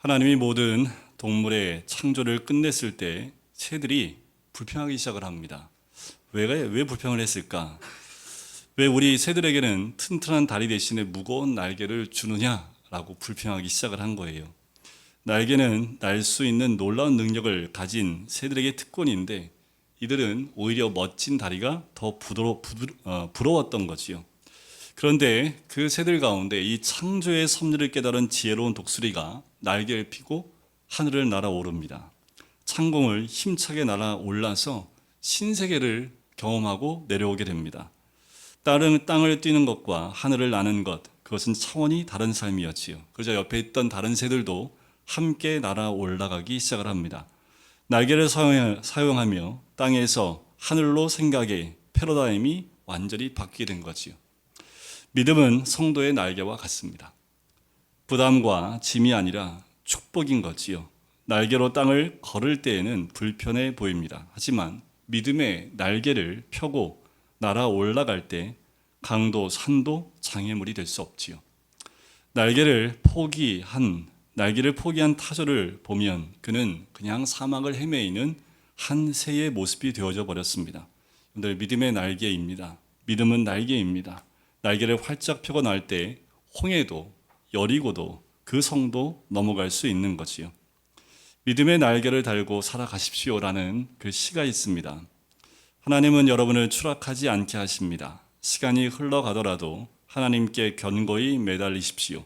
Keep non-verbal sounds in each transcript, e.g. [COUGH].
하나님이 모든 동물의 창조를 끝냈을 때 새들이 불평하기 시작을 합니다. 왜, 왜 불평을 했을까? 왜 우리 새들에게는 튼튼한 다리 대신에 무거운 날개를 주느냐라고 불평하기 시작을 한 거예요. 날개는 날 수 있는 놀라운 능력을 가진 새들에게 특권인데 이들은 오히려 멋진 다리가 더 부드러, 부드, 어, 부러웠던 거지요. 그런데 그 새들 가운데 이 창조의 섭리를 깨달은 지혜로운 독수리가 날개를 피고 하늘을 날아오릅니다. 창공을 힘차게 날아올라서 신세계를 경험하고 내려오게 됩니다. 다른 땅을 뛰는 것과 하늘을 나는 것, 그것은 차원이 다른 삶이었지요. 그저 옆에 있던 다른 새들도 함께 날아 올라가기 시작을 합니다. 날개를 사용하며 땅에서 하늘로 생각의 패러다임이 완전히 바뀌게 된 거지요. 믿음은 성도의 날개와 같습니다. 부담과 짐이 아니라 축복인 거지요. 날개로 땅을 걸을 때에는 불편해 보입니다. 하지만 믿음의 날개를 펴고 날아 올라갈 때 강도, 산도 장애물이 될 수 없지요. 날개를 포기한 날개를 포기한 타조를 보면 그는 그냥 사막을 헤매이는 한 새의 모습이 되어져 버렸습니다. 여러분들 믿음의 날개입니다. 믿음은 날개입니다. 날개를 활짝 펴고 날 때 홍해도 여리고도 그 성도 넘어갈 수 있는 거지요. 믿음의 날개를 달고 살아가십시오라는 그 시가 있습니다. 하나님은 여러분을 추락하지 않게 하십니다. 시간이 흘러가더라도 하나님께 견고히 매달리십시오.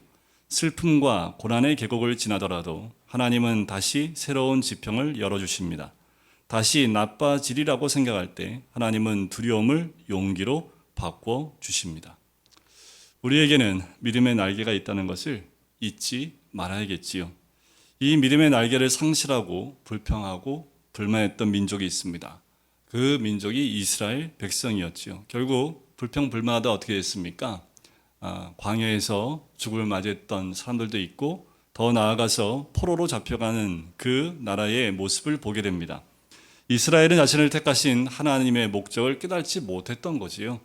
슬픔과 고난의 계곡을 지나더라도 하나님은 다시 새로운 지평을 열어주십니다. 다시 나빠지리라고 생각할 때 하나님은 두려움을 용기로 바꿔 주십니다. 우리에게는 믿음의 날개가 있다는 것을 잊지 말아야겠지요. 이 믿음의 날개를 상실하고 불평하고 불만했던 민족이 있습니다. 그 민족이 이스라엘 백성이었지요. 결국 불평 불만하다 어떻게 됐습니까? 아, 광야에서 죽을 맞이했던 사람들도 있고 더 나아가서 포로로 잡혀가는 그 나라의 모습을 보게 됩니다. 이스라엘은 자신을 택하신 하나님의 목적을 깨닫지 못했던 거지요.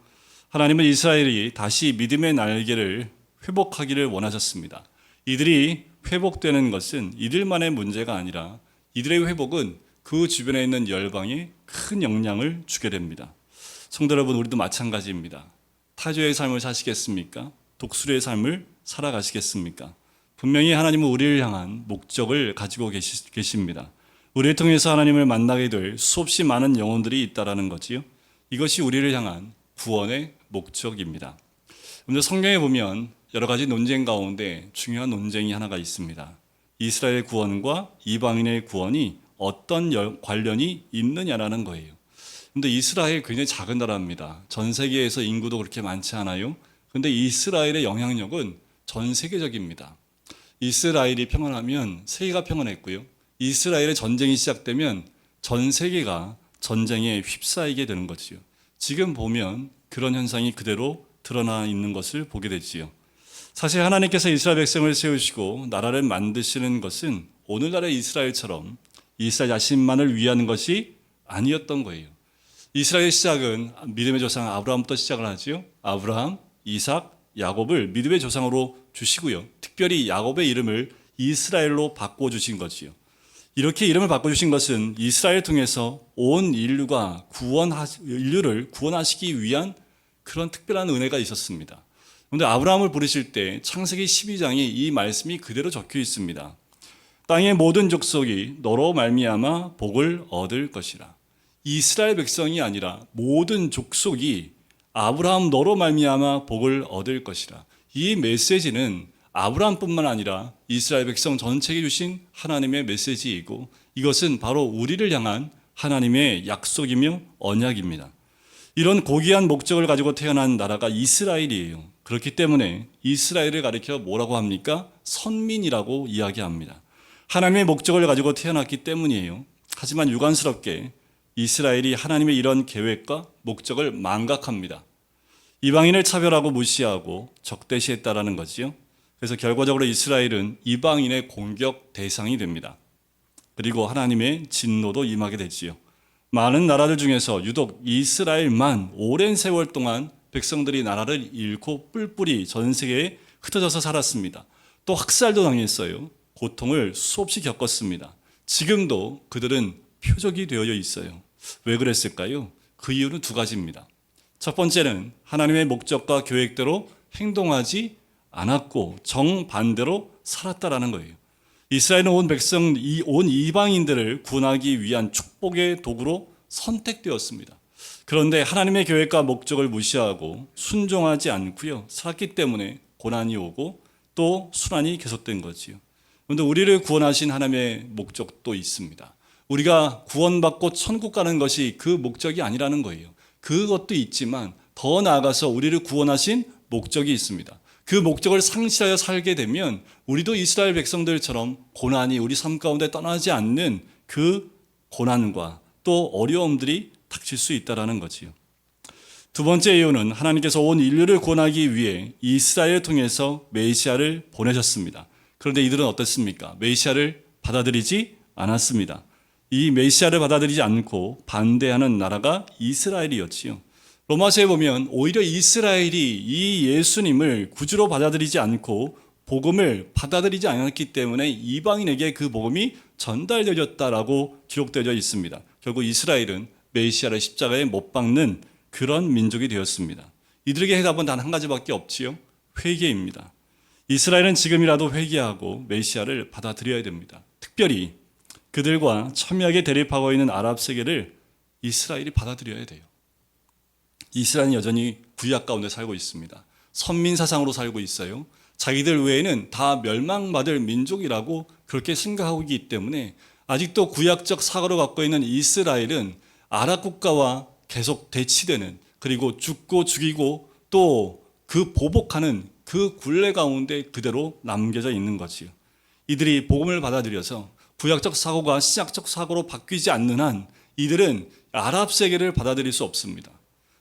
하나님은 이스라엘이 다시 믿음의 날개를 회복하기를 원하셨습니다. 이들이 회복되는 것은 이들만의 문제가 아니라 이들의 회복은 그 주변에 있는 열방에 큰 영향을 주게 됩니다. 성도 여러분, 우리도 마찬가지입니다. 타조의 삶을 사시겠습니까? 독수리의 삶을 살아가시겠습니까? 분명히 하나님은 우리를 향한 목적을 가지고 계시, 계십니다. 우리를 통해서 하나님을 만나게 될 수없이 많은 영혼들이 있다라는 거지요. 이것이 우리를 향한 구원의 목적입니다. 오늘 성경에 보면 여러 가지 논쟁 가운데 중요한 논쟁이 하나가 있습니다. 이스라엘 구원과 이방인의 구원이 어떤 관련이 있느냐라는 거예요. 근데 이스라엘 굉장히 작은 나라입니다. 전 세계에서 인구도 그렇게 많지 않아요. 근데 이스라엘의 영향력은 전 세계적입니다. 이스라엘이 평안하면 세계가 평안했고요. 이스라엘의 전쟁이 시작되면 전 세계가 전쟁에 휩싸이게 되는 거지요. 지금 보면 그런 현상이 그대로 드러나 있는 것을 보게 되지요. 사실 하나님께서 이스라엘 백성을 세우시고 나라를 만드시는 것은 오늘날의 이스라엘처럼 이스라엘 자신만을 위하는 것이 아니었던 거예요. 이스라엘 시작은 믿음의 조상 아브라함부터 시작을 하지요. 아브라함, 이삭, 야곱을 믿음의 조상으로 주시고요. 특별히 야곱의 이름을 이스라엘로 바꿔 주신 거지요. 이렇게 이름을 바꿔 주신 것은 이스라엘 통해서 온 인류가 구원 인류를 구원하시기 위한 그런 특별한 은혜가 있었습니다. 그런데 아브라함을 부르실 때 창세기 12장에 이 말씀이 그대로 적혀 있습니다. 땅의 모든 족속이 너로 말미암아 복을 얻을 것이라. 이스라엘 백성이 아니라 모든 족속이 아브라함 너로 말미암아 복을 얻을 것이라. 이 메시지는 아브라함뿐만 아니라 이스라엘 백성 전체에게 주신 하나님의 메시지이고 이것은 바로 우리를 향한 하나님의 약속이며 언약입니다. 이런 고귀한 목적을 가지고 태어난 나라가 이스라엘이에요. 그렇기 때문에 이스라엘을 가리켜 뭐라고 합니까? 선민이라고 이야기합니다. 하나님의 목적을 가지고 태어났기 때문이에요. 하지만 유관스럽게 이스라엘이 하나님의 이런 계획과 목적을 망각합니다. 이방인을 차별하고 무시하고 적대시했다라는 거지요. 그래서 결과적으로 이스라엘은 이방인의 공격 대상이 됩니다. 그리고 하나님의 진노도 임하게 되지요. 많은 나라들 중에서 유독 이스라엘만 오랜 세월 동안 백성들이 나라를 잃고 뿔뿔이 전 세계에 흩어져서 살았습니다. 또 학살도 당했어요. 고통을 수없이 겪었습니다. 지금도 그들은 표적이 되어 있어요. 왜 그랬을까요? 그 이유는 두 가지입니다. 첫 번째는 하나님의 목적과 계획대로 행동하지 않았고 정반대로 살았다라는 거예요. 이스라엘은 온 백성, 이- 온 이방인들을 구원하기 위한 축복의 도구로 선택되었습니다. 그런데 하나님의 계획과 목적을 무시하고 순종하지 않고요. 살았기 때문에 고난이 오고 또 순환이 계속된 거지요. 그런데 우리를 구원하신 하나님의 목적도 있습니다. 우리가 구원받고 천국 가는 것이 그 목적이 아니라는 거예요. 그것도 있지만 더 나아가서 우리를 구원하신 목적이 있습니다. 그 목적을 상실하여 살게 되면 우리도 이스라엘 백성들처럼 고난이 우리 삶 가운데 떠나지 않는 그 고난과 또 어려움들이 닥칠 수 있다라는 거지요. 두 번째 이유는 하나님께서 온 인류를 구원하기 위해 이스라엘을 통해서 메시아를 보내셨습니다. 그런데 이들은 어떻습니까? 메시아를 받아들이지 않았습니다. 이 메시아를 받아들이지 않고 반대하는 나라가 이스라엘이었지요. 로마서에 보면 오히려 이스라엘이 이 예수님을 구주로 받아들이지 않고 복음을 받아들이지 않았기 때문에 이방인에게 그 복음이 전달되었다라고 기록되어 있습니다. 결국 이스라엘은 메시아를 십자가에 못 박는 그런 민족이 되었습니다. 이들에게 해답은 단 한 가지밖에 없지요. 회개입니다. 이스라엘은 지금이라도 회개하고 메시아를 받아들여야 됩니다. 특별히 그들과 첨예하게 대립하고 있는 아랍 세계를 이스라엘이 받아들여야 돼요. 이스라엘은 여전히 구약 가운데 살고 있습니다. 선민 사상으로 살고 있어요. 자기들 외에는 다 멸망받을 민족이라고 그렇게 생각하고 있기 때문에 아직도 구약적 사고를 갖고 있는 이스라엘은 아랍 국가와 계속 대치되는 그리고 죽고 죽이고 또 그 보복하는 그 굴레 가운데 그대로 남겨져 있는 거지요. 이들이 복음을 받아들여서 구약적 사고가 신약적 사고로 바뀌지 않는 한 이들은 아랍 세계를 받아들일 수 없습니다.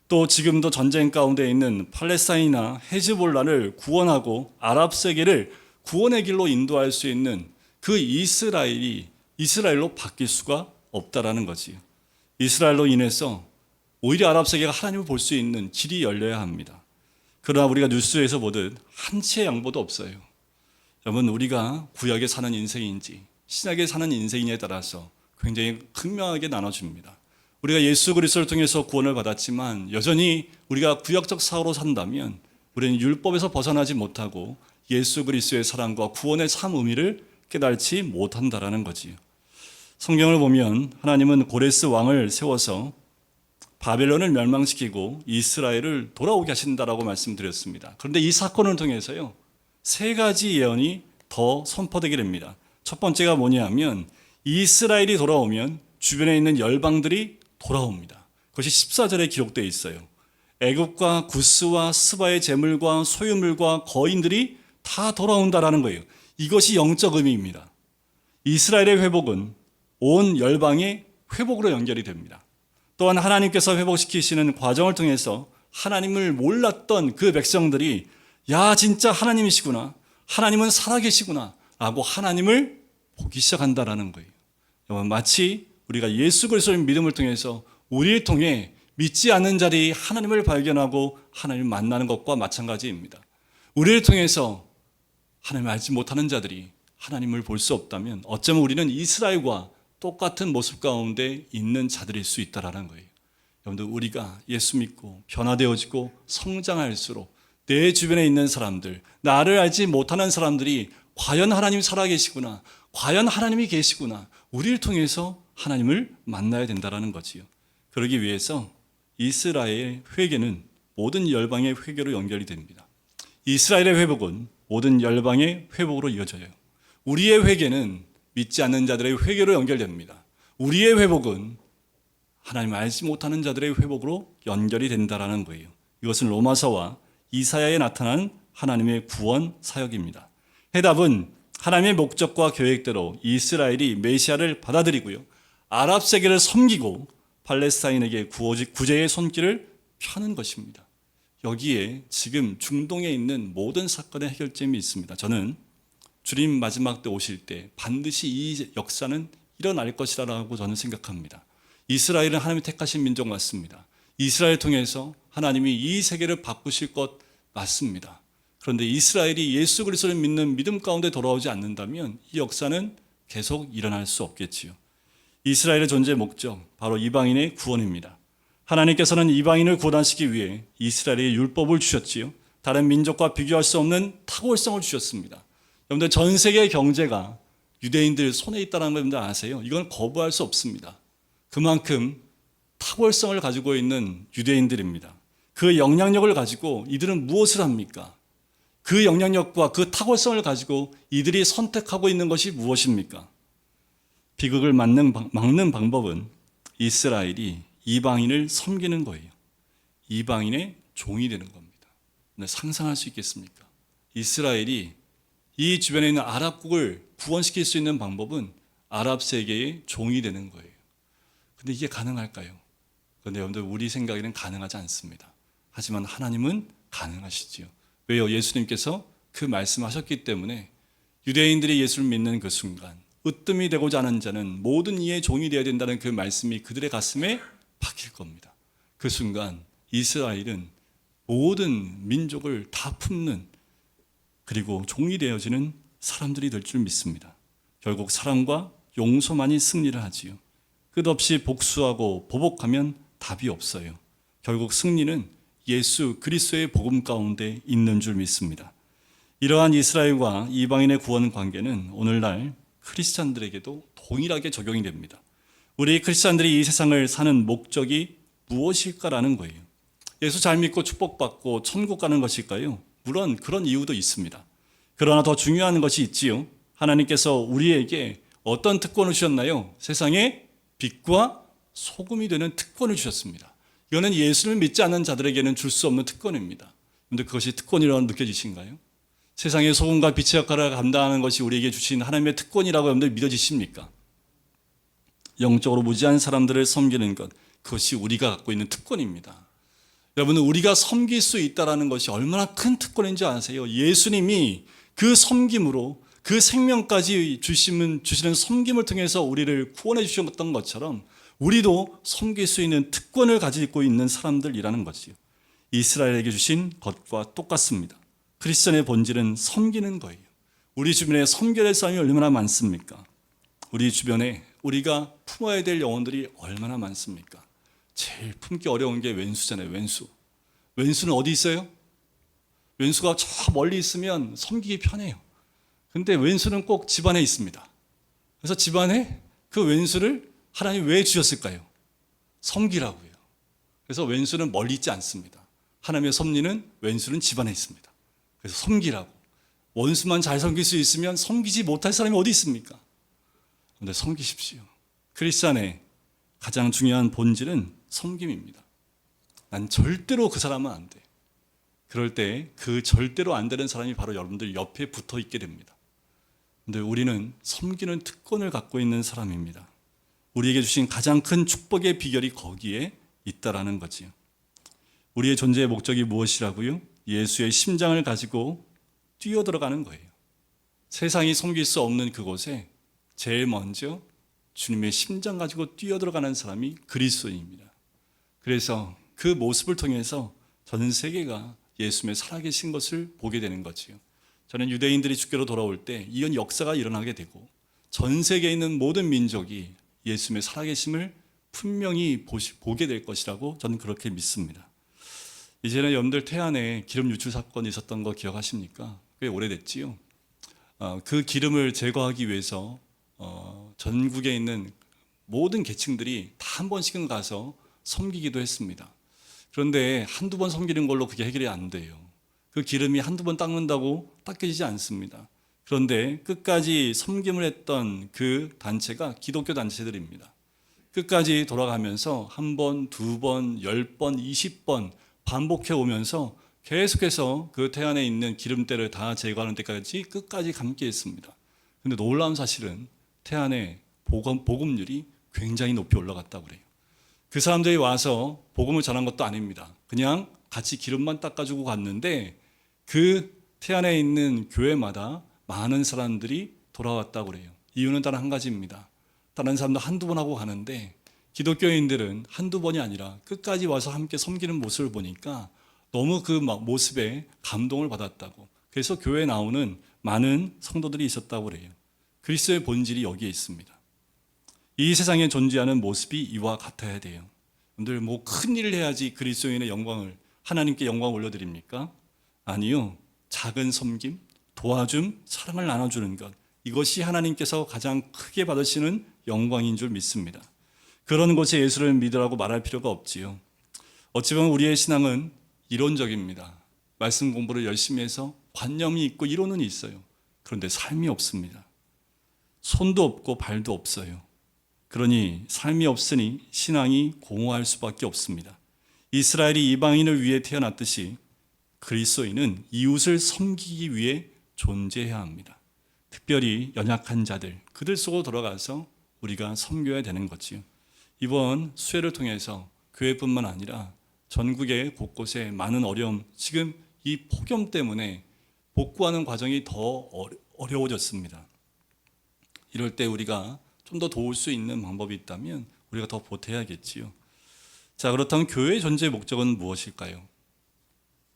또 지금도 전쟁 가운데 있는 팔레스타인이나 헤즈볼라를 구원하고 아랍 세계를 구원의 길로 인도할 수 있는 그 이스라엘이 이스라엘로 바뀔 수가 없다라는 거지요. 이스라엘로 인해서 오히려 아랍 세계가 하나님을 볼 수 있는 길이 열려야 합니다. 그러나 우리가 뉴스에서 보듯 한 치의 양보도 없어요. 여러분 우리가 구약에 사는 인생인지 신약에 사는 인생이냐에 따라서 굉장히 극명하게 나눠줍니다. 우리가 예수 그리스도를 통해서 구원을 받았지만 여전히 우리가 구약적 사고로 산다면 우리는 율법에서 벗어나지 못하고 예수 그리스도의 사랑과 구원의 참 의미를 깨달지 못한다라는 거지요. 성경을 보면 하나님은 고레스 왕을 세워서 바벨론을 멸망시키고 이스라엘을 돌아오게 하신다라고 말씀드렸습니다. 그런데 이 사건을 통해서요. 세 가지 예언이 더 선포되게 됩니다. 첫 번째가 뭐냐면 이스라엘이 돌아오면 주변에 있는 열방들이 돌아옵니다. 그것이 14절에 기록되어 있어요. 애굽과 구스와 스바의 재물과 소유물과 거인들이 다 돌아온다라는 거예요. 이것이 영적 의미입니다. 이스라엘의 회복은 온 열방의 회복으로 연결이 됩니다. 또한 하나님께서 회복시키시는 과정을 통해서 하나님을 몰랐던 그 백성들이 야 진짜 하나님이시구나 하나님은 살아계시구나 라고 하나님을 보기 시작한다라는 거예요 마치 우리가 예수 그리스도의 믿음을 통해서 우리를 통해 믿지 않는 자리 하나님을 발견하고 하나님을 만나는 것과 마찬가지입니다 우리를 통해서 하나님을 알지 못하는 자들이 하나님을 볼 수 없다면 어쩌면 우리는 이스라엘과 똑같은 모습 가운데 있는 자들일 수 있다라는 거예요. 여러분들 우리가 예수 믿고 변화되어지고 성장할수록 내 주변에 있는 사람들, 나를 알지 못하는 사람들이 과연 하나님 살아계시구나, 과연 하나님이 계시구나, 우리를 통해서 하나님을 만나야 된다라는 거지요. 그러기 위해서 이스라엘의 회개는 모든 열방의 회개로 연결이 됩니다. 이스라엘의 회복은 모든 열방의 회복으로 이어져요. 우리의 회개는 믿지 않는 자들의 회개로 연결됩니다. 우리의 회복은 하나님 알지 못하는 자들의 회복으로 연결이 된다라는 거예요. 이것은 로마서와 이사야에 나타난 하나님의 구원 사역입니다. 해답은 하나님의 목적과 계획대로 이스라엘이 메시아를 받아들이고요. 아랍 세계를 섬기고 팔레스타인에게 구제의 손길을 펴는 것입니다. 여기에 지금 중동에 있는 모든 사건의 해결점이 있습니다. 저는 주님 마지막 때 오실 때 반드시 이 역사는 일어날 것이라고 저는 생각합니다. 이스라엘은 하나님이 택하신 민족 맞습니다. 이스라엘 통해서 하나님이 이 세계를 바꾸실 것 맞습니다. 그런데 이스라엘이 예수 그리스도를 믿는 믿음 가운데 돌아오지 않는다면 이 역사는 계속 일어날 수 없겠지요. 이스라엘의 존재 목적 바로 이방인의 구원입니다. 하나님께서는 이방인을 구원하시기 위해 이스라엘에 율법을 주셨지요. 다른 민족과 비교할 수 없는 탁월성을 주셨습니다. 여러분들 전 세계 경제가 유대인들 손에 있다는 걸 여러분들 아세요? 이건 거부할 수 없습니다. 그만큼 탁월성을 가지고 있는 유대인들입니다. 그 영향력을 가지고 이들은 무엇을 합니까? 그 영향력과 그 탁월성을 가지고 이들이 선택하고 있는 것이 무엇입니까? 비극을 막는, 방- 막는 방법은 이스라엘이 이방인을 섬기는 거예요. 이방인의 종이 되는 겁니다. 근데 상상할 수 있겠습니까? 이스라엘이 이 주변에 있는 아랍국을 구원시킬 수 있는 방법은 아랍 세계의 종이 되는 거예요. 근데 이게 가능할까요? 그런데 여러분들 우리 생각에는 가능하지 않습니다. 하지만 하나님은 가능하시지요. 왜요? 예수님께서 그 말씀하셨기 때문에 유대인들이 예수를 믿는 그 순간 으뜸이 되고자 하는 자는 모든 이의 종이 되어야 된다는 그 말씀이 그들의 가슴에 박힐 겁니다. 그 순간 이스라엘은 모든 민족을 다 품는 그리고 종이 되어지는 사람들이 될 줄 믿습니다. 결국 사랑과 용서만이 승리를 하지요. 끝없이 복수하고 보복하면 답이 없어요. 결국 승리는 예수 그리스도의 복음 가운데 있는 줄 믿습니다. 이러한 이스라엘과 이방인의 구원 관계는 오늘날 크리스찬들에게도 동일하게 적용이 됩니다. 우리 크리스찬들이 이 세상을 사는 목적이 무엇일까라는 거예요. 예수 잘 믿고 축복받고 천국 가는 것일까요? 물론 그런 이유도 있습니다. 그러나 더 중요한 것이 있지요. 하나님께서 우리에게 어떤 특권을 주셨나요? 세상에 빛과 소금이 되는 특권을 주셨습니다. 이거는 예수를 믿지 않는 자들에게는 줄 수 없는 특권입니다. 근데 그것이 특권이라고 느껴지신가요? 세상의 소금과 빛의 역할을 감당하는 것이 우리에게 주신 하나님의 특권이라고 여러분들 믿어지십니까? 영적으로 무지한 사람들을 섬기는 것, 그것이 우리가 갖고 있는 특권입니다. 여러분은 우리가 섬길 수 있다는 것이 얼마나 큰 특권인지 아세요? 예수님이 그 섬김으로 그 생명까지 주시는, 주시는 섬김을 통해서 우리를 구원해 주셨던 것처럼 우리도 섬길 수 있는 특권을 가지고 있는 사람들이라는 것이요. 이스라엘에게 주신 것과 똑같습니다. 크리스천의 본질은 섬기는 거예요. 우리 주변에 섬겨야 될 사람이 얼마나 많습니까? 우리 주변에 우리가 품어야 될 영혼들이 얼마나 많습니까? 제일 품기 어려운 게 왼수잖아요, 왼수. 왼수는 어디 있어요? 왼수가 저 멀리 있으면 섬기기 편해요. 근데 왼수는 꼭 집안에 있습니다. 그래서 집안에 그 왼수를 하나님 왜 주셨을까요? 섬기라고요. 그래서 왼수는 멀리 있지 않습니다. 하나님의 섭리는 왼수는 집안에 있습니다. 그래서 섬기라고. 원수만 잘 섬길 수 있으면 섬기지 못할 사람이 어디 있습니까? 근데 섬기십시오. 크리스찬의 가장 중요한 본질은 섬김입니다. 난 절대로 그 사람은 안 돼. 그럴 때 그 절대로 안 되는 사람이 바로 여러분들 옆에 붙어 있게 됩니다. 근데 우리는 섬기는 특권을 갖고 있는 사람입니다. 우리에게 주신 가장 큰 축복의 비결이 거기에 있다라는 거지요. 우리의 존재의 목적이 무엇이라고요? 예수의 심장을 가지고 뛰어들어가는 거예요. 세상이 섬길 수 없는 그곳에 제일 먼저 주님의 심장 가지고 뛰어들어가는 사람이 그리스도입니다. 그래서 그 모습을 통해서 전 세계가 예수님의 살아계신 것을 보게 되는 거지요. 저는 유대인들이 주께로 돌아올 때 이런 역사가 일어나게 되고 전 세계에 있는 모든 민족이 예수님의 살아계심을 분명히 보시, 보게 될 것이라고 저는 그렇게 믿습니다. 이제는 여러분들 태안에 기름 유출 사건이 있었던 거 기억하십니까? 꽤 오래됐지요. 어, 그 기름을 제거하기 위해서 어, 전국에 있는 모든 계층들이 다 한 번씩은 가서 섬기기도 했습니다. 그런데 한두 번 섬기는 걸로 그게 해결이 안 돼요. 그 기름이 한두 번 닦는다고 닦여지지 않습니다. 그런데 끝까지 섬김을 했던 그 단체가 기독교 단체들입니다. 끝까지 돌아가면서 한 번, 두 번, 열 번, 이십 번 반복해 오면서 계속해서 그 태안에 있는 기름때를 다 제거하는 데까지 끝까지 감기했습니다. 근데 놀라운 사실은 태안의 복음, 복음률이 굉장히 높이 올라갔다고 그래요. 그 사람들이 와서 복음을 전한 것도 아닙니다. 그냥 같이 기름만 닦아주고 갔는데 그 태안에 있는 교회마다 많은 사람들이 돌아왔다고 그래요. 이유는 단 한 가지입니다. 다른 사람도 한두 번 하고 가는데 기독교인들은 한두 번이 아니라 끝까지 와서 함께 섬기는 모습을 보니까 너무 그막 모습에 감동을 받았다고. 그래서 교회에 나오는 많은 성도들이 있었다고 그래요. 그리스도의 본질이 여기에 있습니다. 이 세상에 존재하는 모습이 이와 같아야 돼요. 여러분들 뭐 큰 일을 해야지 그리스도인의 영광을 하나님께 영광 올려드립니까? 아니요. 작은 섬김, 도와줌, 사랑을 나눠주는 것. 이것이 하나님께서 가장 크게 받으시는 영광인 줄 믿습니다. 그런 곳에 예수를 믿으라고 말할 필요가 없지요. 어찌 보면 우리의 신앙은 이론적입니다. 말씀 공부를 열심히 해서 관념이 있고 이론은 있어요. 그런데 삶이 없습니다. 손도 없고 발도 없어요. 그러니 삶이 없으니 신앙이 공허할 수밖에 없습니다. 이스라엘이 이방인을 위해 태어났듯이 그리스도인은 이웃을 섬기기 위해 존재해야 합니다. 특별히 연약한 자들, 그들 속으로 들어가서 우리가 섬겨야 되는 거지요. 이번 수혜를 통해서 교회뿐만 아니라 전국의 곳곳에 많은 어려움, 지금 이 폭염 때문에 복구하는 과정이 더 어려- 어려워졌습니다. 이럴 때 우리가 좀 더 도울 수 있는 방법이 있다면 우리가 더 보태야겠지요. 자, 그렇다면 교회의 존재의 목적은 무엇일까요?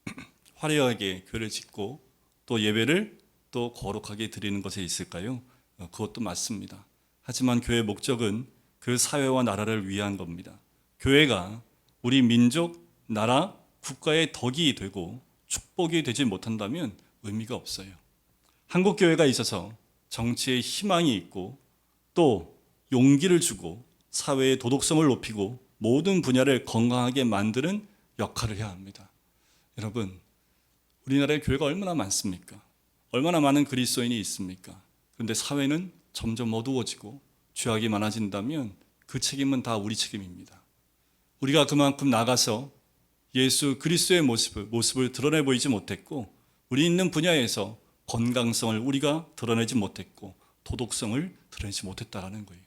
[CLEARS THROAT] 화려하게 교회를 짓고 또 예배를 또 거룩하게 드리는 것에 있을까요? 어, 그것도 맞습니다. 하지만 교회의 목적은 그 사회와 나라를 위한 겁니다. 교회가 우리 민족, 나라, 국가의 덕이 되고 축복이 되지 못한다면 의미가 없어요. 한국 교회가 있어서 정치에 희망이 있고 또 용기를 주고 사회의 도덕성을 높이고 모든 분야를 건강하게 만드는 역할을 해야 합니다. 여러분, 우리나라의 교회가 얼마나 많습니까? 얼마나 많은 그리스도인이 있습니까? 그런데 사회는 점점 어두워지고 죄악이 많아진다면 그 책임은 다 우리 책임입니다. 우리가 그만큼 나가서 예수 그리스도의 모습을, 모습을 드러내 보이지 못했고 우리 있는 분야에서 건강성을 우리가 드러내지 못했고 도덕성을 드러내지 못했다라는 거예요.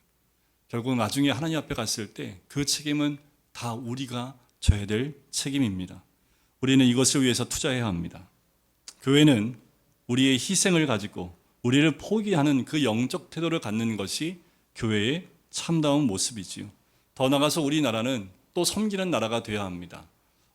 결국 나중에 하나님 앞에 갔을 때 그 책임은 다 우리가 져야 될 책임입니다. 우리는 이것을 위해서 투자해야 합니다. 교회는 우리의 희생을 가지고 우리를 포기하는 그 영적 태도를 갖는 것이 교회의 참다운 모습이지요. 더 나아가서 우리나라는 또 섬기는 나라가 되어야 합니다.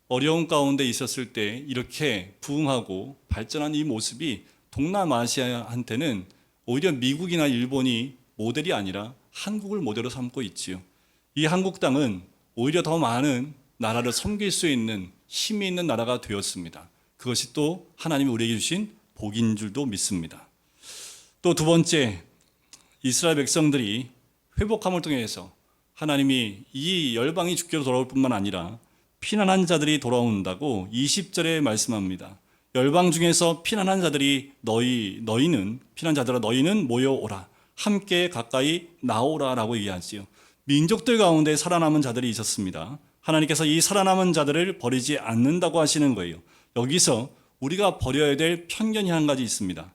어려운 가운데 있었을 때 이렇게 부흥하고 발전한 이 모습이 동남아시아한테는 오히려 미국이나 일본이 모델이 아니라 한국을 모델로 삼고 있지요. 이 한국 땅은 오히려 더 많은 나라를 섬길 수 있는 힘이 있는 나라가 되었습니다. 그것이 또 하나님이 우리에게 주신 복인 줄도 믿습니다. 또 두 번째, 이스라엘 백성들이 회복함을 통해서 하나님이 이 열방이 주께로 돌아올 뿐만 아니라 피난한 자들이 돌아온다고 20절에 말씀합니다. 열방 중에서 피난한 자들이 너희 너희는 피난 자들아 너희는 모여오라 함께 가까이 나오라라고 얘기하지요. 민족들 가운데 살아남은 자들이 있었습니다. 하나님께서 이 살아남은 자들을 버리지 않는다고 하시는 거예요. 여기서 우리가 버려야 될 편견이 한 가지 있습니다.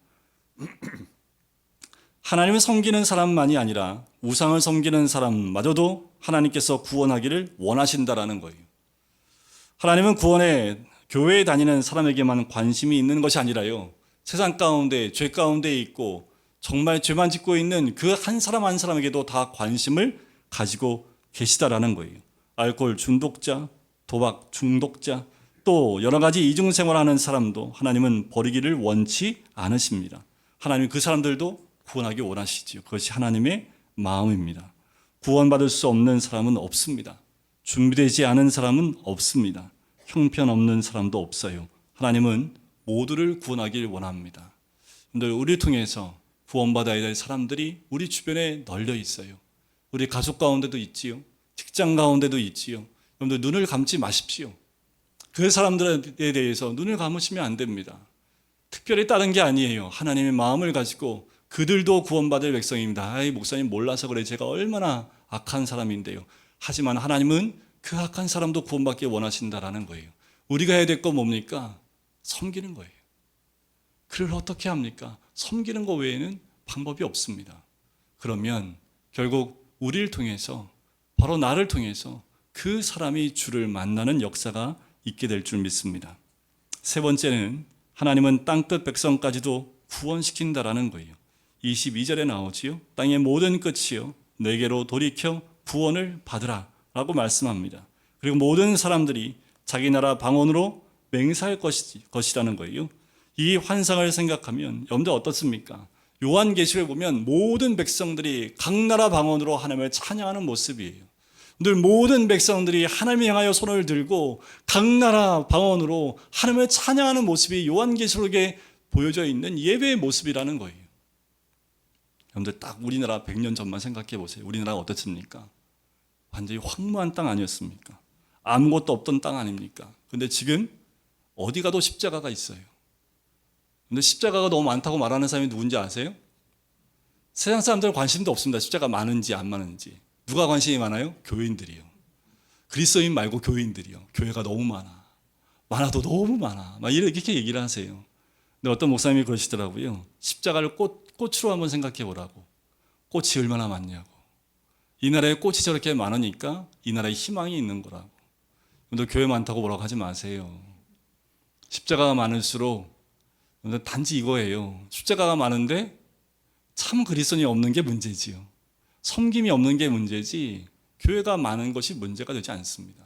하나님을 섬기는 사람만이 아니라 우상을 섬기는 사람마저도 하나님께서 구원하기를 원하신다라는 거예요. 하나님은 구원에 교회에 다니는 사람에게만 관심이 있는 것이 아니라요. 세상 가운데 죄 가운데 있고 정말 죄만 짓고 있는 그 한 사람 한 사람에게도 다 관심을 가지고 계시다라는 거예요. 알코올 중독자, 도박 중독자, 또 여러 가지 이중 생활하는 사람도 하나님은 버리기를 원치 않으십니다. 하나님 그 사람들도 구원하기 원하시지요. 그것이 하나님의 마음입니다. 구원받을 수 없는 사람은 없습니다. 준비되지 않은 사람은 없습니다. 형편없는 사람도 없어요. 하나님은 모두를 구원하길 원합니다. 근데 우리를 통해서 구원받아야 될 사람들이 우리 주변에 널려 있어요. 우리 가족 가운데도 있지요. 직장 가운데도 있지요. 여러분들 눈을 감지 마십시오. 그 사람들에 대해서 눈을 감으시면 안 됩니다. 특별히 다른 게 아니에요. 하나님의 마음을 가지고 그들도 구원받을 백성입니다. 아이, 목사님 몰라서 그래. 제가 얼마나 악한 사람인데요. 하지만 하나님은 그 악한 사람도 구원받기 원하신다라는 거예요. 우리가 해야 될 건 뭡니까? 섬기는 거예요. 그를 어떻게 합니까? 섬기는 것 외에는 방법이 없습니다. 그러면 결국 우리를 통해서 바로 나를 통해서 그 사람이 주를 만나는 역사가 있게 될 줄 믿습니다. 세 번째는 하나님은 땅끝 백성까지도 구원시킨다라는 거예요. 22절에 나오지요. 땅의 모든 끝이요 내게로 돌이켜 구원을 받으라 라고 말씀합니다. 그리고 모든 사람들이 자기 나라 방언으로 맹세할 것이, 것이라는 거예요. 이 환상을 생각하면 여러분들 어떻습니까? 요한계시를 보면 모든 백성들이 각 나라 방언으로 하나님을 찬양하는 모습이에요. 늘 모든 백성들이 하나님을 향하여 손을 들고 각 나라 방언으로 하나님을 찬양하는 모습이 요한계시록에 보여져 있는 예배의 모습이라는 거예요. 여러분들 딱 우리나라 100년 전만 생각해 보세요. 우리나라가 어떻습니까? 완전히 황무한 땅 아니었습니까? 아무것도 없던 땅 아닙니까? 근데 지금 어디 가도 십자가가 있어요. 근데 십자가가 너무 많다고 말하는 사람이 누군지 아세요? 세상 사람들 관심도 없습니다. 십자가 많은지 안 많은지. 누가 관심이 많아요? 교인들이요. 그리스도인 말고 교인들이요. 교회가 너무 많아. 많아도 너무 많아. 막 이렇게 얘기를 하세요. 근데 어떤 목사님이 그러시더라고요. 십자가를 꽃, 꽃으로 한번 생각해 보라고. 꽃이 얼마나 많냐고. 이 나라에 꽃이 저렇게 많으니까 이 나라에 희망이 있는 거라고. 근데 교회 많다고 뭐라고 하지 마세요. 십자가가 많을수록 근데 단지 이거예요. 십자가가 많은데 참 그리스도인이 없는 게 문제지요. 섬김이 없는 게 문제지 교회가 많은 것이 문제가 되지 않습니다.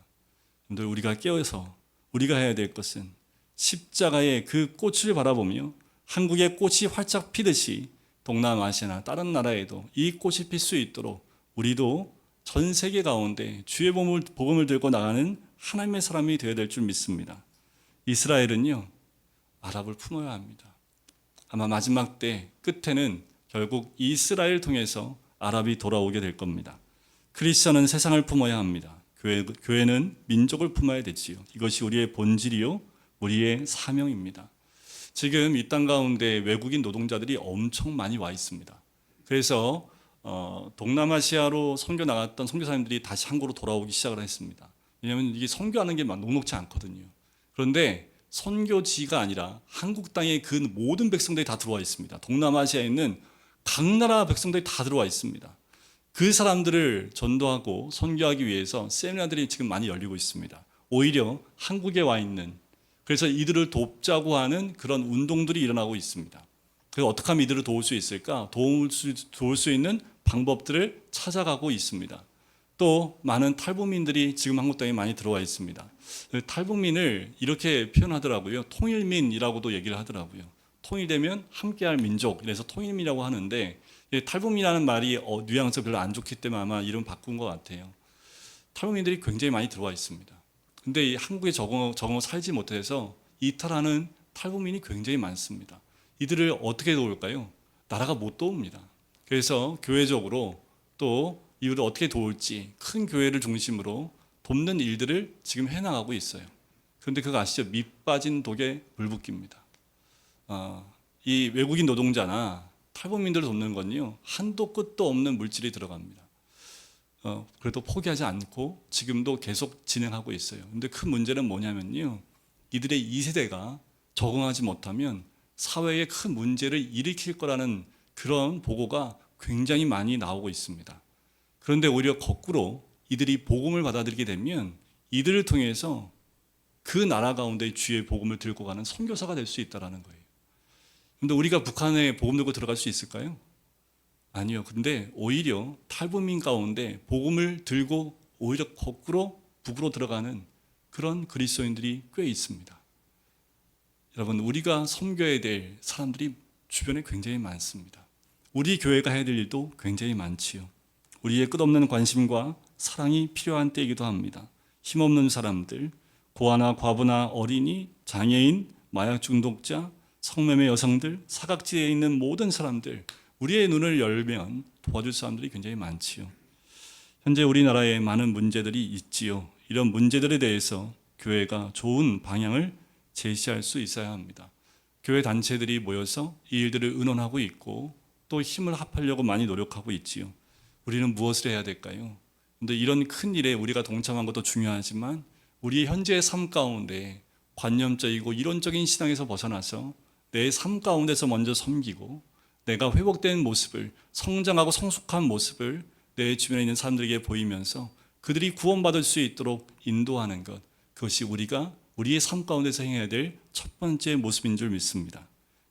여러분들 우리가 깨어서 우리가 해야 될 것은 십자가의 그 꽃을 바라보며 한국의 꽃이 활짝 피듯이 동남아시아나 다른 나라에도 이 꽃이 필 수 있도록 우리도 전 세계 가운데 주의 복음을, 복음을 들고 나가는 하나님의 사람이 되어야 될 줄 믿습니다. 이스라엘은요 아랍을 품어야 합니다. 아마 마지막 때 끝에는 결국 이스라엘 통해서 아랍이 돌아오게 될 겁니다. 크리스천은 세상을 품어야 합니다. 교회, 교회는 민족을 품어야 되지요. 이것이 우리의 본질이요, 우리의 사명입니다. 지금 이 땅 가운데 외국인 노동자들이 엄청 많이 와 있습니다. 그래서 어, 동남아시아로 선교 나갔던 선교사님들이 다시 한국으로 돌아오기 시작을 했습니다. 왜냐하면 이게 선교하는 게막 녹록치 않거든요. 그런데 선교지가 아니라 한국 땅에 그 모든 백성들이 다 들어와 있습니다. 동남아시아에 있는 각 나라 백성들이 다 들어와 있습니다. 그 사람들을 전도하고 선교하기 위해서 세미나들이 지금 많이 열리고 있습니다. 오히려 한국에 와 있는 그래서 이들을 돕자고 하는 그런 운동들이 일어나고 있습니다. 그래서 어떻게 하면 이들을 도울 수 있을까? 도울 수, 도울 수 있는 방법들을 찾아가고 있습니다. 또 많은 탈북민들이 지금 한국 땅에 많이 들어와 있습니다. 탈북민을 이렇게 표현하더라고요. 통일민이라고도 얘기를 하더라고요. 통일되면 함께할 민족, 그래서 통일민이라고 하는데 탈북민이라는 말이 어, 뉘앙스 별로 안 좋기 때문에 아마 이름 바꾼 것 같아요. 탈북민들이 굉장히 많이 들어와 있습니다. 근데 이 한국에 적응, 적응 살지 못해서 이탈하는 탈북민이 굉장히 많습니다. 이들을 어떻게 도울까요? 나라가 못 도웁니다. 그래서 교회적으로 또 이들을 어떻게 도울지 큰 교회를 중심으로 돕는 일들을 지금 해나가고 있어요. 그런데 그거 아시죠? 밑 빠진 독에 물 붓기입니다. 어, 이 외국인 노동자나 탈북민들을 돕는 건요 한도 끝도 없는 물질이 들어갑니다. 어, 그래도 포기하지 않고 지금도 계속 진행하고 있어요. 근데 큰 문제는 뭐냐면요. 이들의 2세대가 적응하지 못하면 사회에 큰 문제를 일으킬 거라는 그런 보고가 굉장히 많이 나오고 있습니다. 그런데 오히려 거꾸로 이들이 복음을 받아들이게 되면 이들을 통해서 그 나라 가운데 주의 복음을 들고 가는 선교사가 될 수 있다라는 거예요. 근데 우리가 북한에 복음 들고 들어갈 수 있을까요? 아니요. 근데 오히려 탈북민 가운데 복음을 들고 오히려 거꾸로 북으로 들어가는 그런 그리스도인들이 꽤 있습니다. 여러분, 우리가 섬겨야 될 사람들이 주변에 굉장히 많습니다. 우리 교회가 해야 될 일도 굉장히 많지요. 우리의 끝없는 관심과 사랑이 필요한 때이기도 합니다. 힘없는 사람들, 고아나 과부나 어린이, 장애인, 마약 중독자, 성매매 여성들, 사각지대에 있는 모든 사람들, 우리의 눈을 열면 도와줄 사람들이 굉장히 많지요. 현재 우리나라에 많은 문제들이 있지요. 이런 문제들에 대해서 교회가 좋은 방향을 제시할 수 있어야 합니다. 교회 단체들이 모여서 이 일들을 의논하고 있고 또 힘을 합하려고 많이 노력하고 있지요. 우리는 무엇을 해야 될까요? 근데 이런 큰 일에 우리가 동참한 것도 중요하지만 우리의 현재의 삶 가운데 관념적이고 이론적인 신앙에서 벗어나서 내 삶 가운데서 먼저 섬기고 내가 회복된 모습을 성장하고 성숙한 모습을 내 주변에 있는 사람들에게 보이면서 그들이 구원받을 수 있도록 인도하는 것 그것이 우리가 우리의 삶 가운데서 행해야 될 첫 번째 모습인 줄 믿습니다.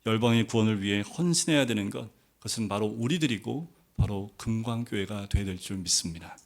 열방의 구원을 위해 헌신해야 되는 것 그것은 바로 우리들이고 바로 금광교회가 되어야 될 줄 믿습니다.